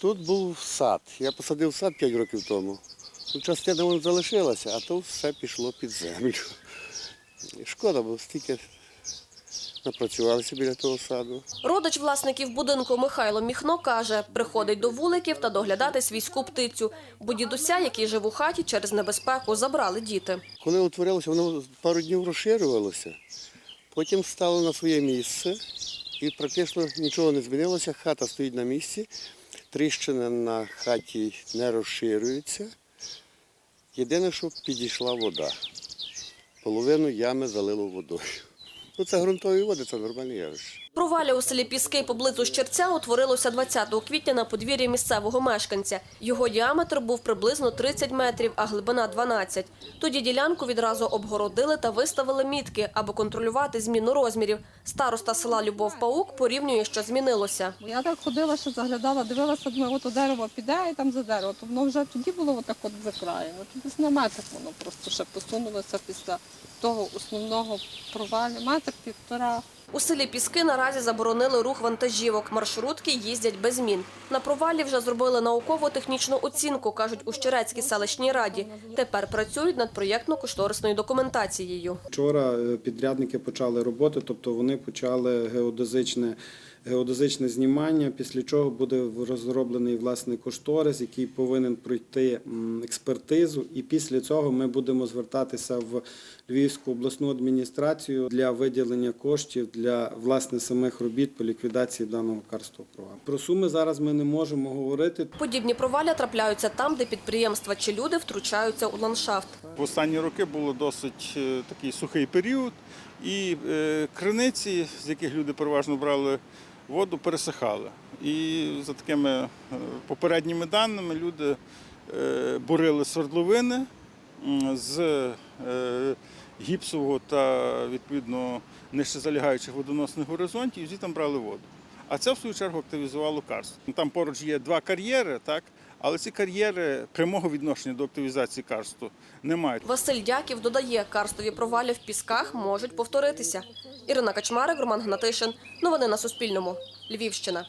Тут був сад. Я посадив сад 5 років тому. Частина воно залишилася, а то все пішло під землю. Шкода, бо стільки напрацювалися біля того саду. Родич власників будинку Михайло Міхно каже, приходить до вуликів та доглядати свійську птицю, бо дідуся, який жив у хаті, через небезпеку забрали діти. Коли утворилося, воно пару днів розширювалося, потім стало на своє місце і практично нічого не змінилося. Хата стоїть на місці, тріщина на хаті не розширюється. Єдине, що підійшла вода. Половину ями залило водою. Ну, це ґрунтові води, це нормальне явище. Провалля у селі Піски поблизу Щерця утворилося 20 квітня на подвір'ї місцевого мешканця. Його діаметр був приблизно 30 метрів, а глибина 12. Тоді ділянку відразу обгородили та виставили мітки, аби контролювати зміну розмірів. Староста села Любов Паук порівнює, що змінилося. Я так ходила, що заглядала, дивилася, думаю, от дерево піде і там за дерево. То воно вже тоді було отак от за краєм. Десь на метр воно просто ще посунулося після того основного провалу. Метр півтора. У селі Піски наразі заборонили рух вантажівок. Маршрутки їздять без змін. На провалі вже зробили науково-технічну оцінку, кажуть у Щерецькій селищній раді. Тепер працюють над проєктно-кошторисною документацією. Вчора е, підрядники почали роботи, тобто вони почали геодезичне, геодезичне знімання, після чого буде розроблений власний кошторис, який повинен пройти експертизу. І після цього ми будемо звертатися в Львівську обласну адміністрацію для виділення коштів для власне самих робіт по ліквідації даного карстового провалу. Про суми зараз ми не можемо говорити. Подібні провалля трапляються там, де підприємства чи люди втручаються у ландшафт. В останні роки було досить е, такий сухий період, і е, криниці, з яких люди переважно брали воду, пересихали. І за такими е, попередніми даними люди е, бурили свердловини з е, гіпсового та відповідно нижче залягаючих водоносних горизонтів, і звідти брали воду. А це в свою чергу активізувало карст. Там поруч є два кар'єри, так, але ці кар'єри прямого відношення до активізації карсту не мають. Василь Дяків додає, карстові провалі в пісках можуть повторитися. Ірина Качмарик, Роман Гнатишин. Новини на Суспільному. Львівщина.